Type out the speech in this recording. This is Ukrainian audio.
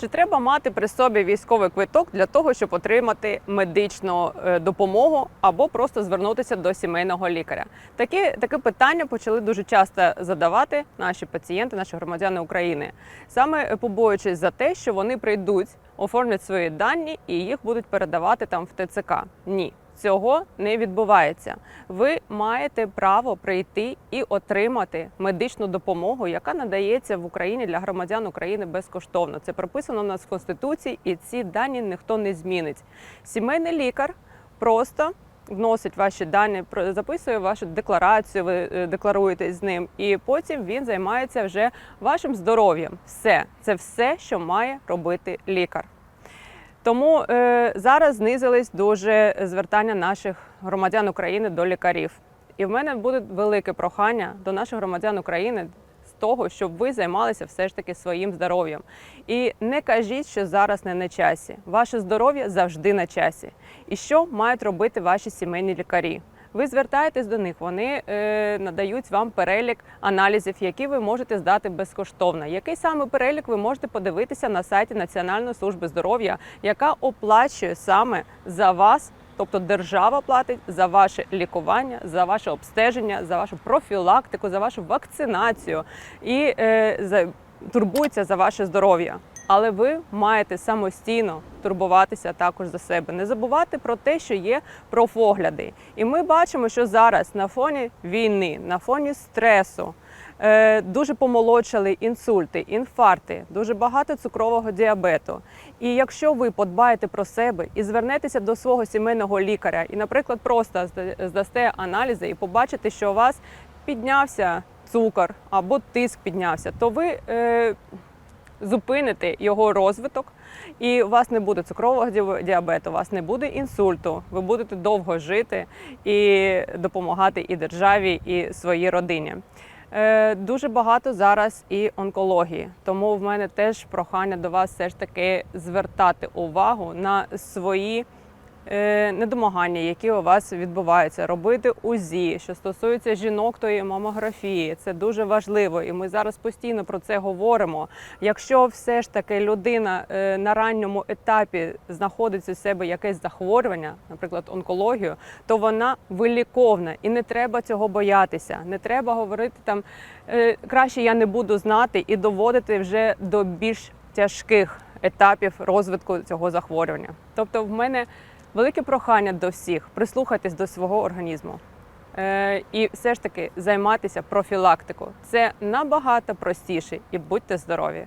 Чи треба мати при собі військовий квиток для того, щоб отримати медичну е, допомогу або просто звернутися до сімейного лікаря? Такі таке питання почали дуже часто задавати наші пацієнти, наші громадяни України, саме е, побоюючись за те, що вони прийдуть, оформлять свої дані і їх будуть передавати там в ТЦК. Ні. Цього не відбувається. Ви маєте право прийти і отримати медичну допомогу, яка надається в Україні для громадян України безкоштовно. Це прописано у нас в конституції, і ці дані ніхто не змінить. Сімейний лікар просто вносить ваші дані, записує вашу декларацію, ви е, декларуєтесь з ним, і потім він займається вже вашим здоров'ям. Все це все, що має робити лікар. Тому е, зараз знизились дуже звертання наших громадян України до лікарів. І в мене буде велике прохання до наших громадян України з того, щоб ви займалися все ж таки своїм здоров'ям. І не кажіть, що зараз не на часі. Ваше здоров'я завжди на часі. І що мають робити ваші сімейні лікарі? Ви звертаєтесь до них, вони е, надають вам перелік аналізів, які ви можете здати безкоштовно. Який саме перелік ви можете подивитися на сайті Національної служби здоров'я, яка оплачує саме за вас, тобто держава платить за ваше лікування, за ваше обстеження, за вашу профілактику, за вашу вакцинацію і е, за, турбується за ваше здоров'я. Але ви маєте самостійно турбуватися також за себе, не забувати про те, що є профогляди. І ми бачимо, що зараз на фоні війни, на фоні стресу. е, Дуже помолодшали інсульти, інфаркти, дуже багато цукрового діабету. І якщо ви подбаєте про себе і звернетеся до свого сімейного лікаря, і, наприклад, просто здасте аналізи і побачите, що у вас піднявся цукор або тиск піднявся, то ви е, зупините його розвиток, і у вас не буде цукрового діабету, у вас не буде інсульту. Ви будете довго жити і допомагати і державі, і своїй родині. Е, Дуже багато зараз і онкології, тому в мене теж прохання до вас все ж таки звертати увагу на свої недомагання, які у вас відбуваються, робити УЗІ, що стосується жінок, то і мамографії. Це дуже важливо, і ми зараз постійно про це говоримо. Якщо все ж таки людина е, на ранньому етапі знаходить у себе якесь захворювання, наприклад, онкологію, то вона виліковна і не треба цього боятися. Не треба говорити там е, краще я не буду знати і доводити вже до більш тяжких етапів розвитку цього захворювання. Тобто, в мене велике прохання до всіх прислухайтесь до свого організму. Е, і все ж таки займатися профілактикою. Це набагато простіше і будьте здорові.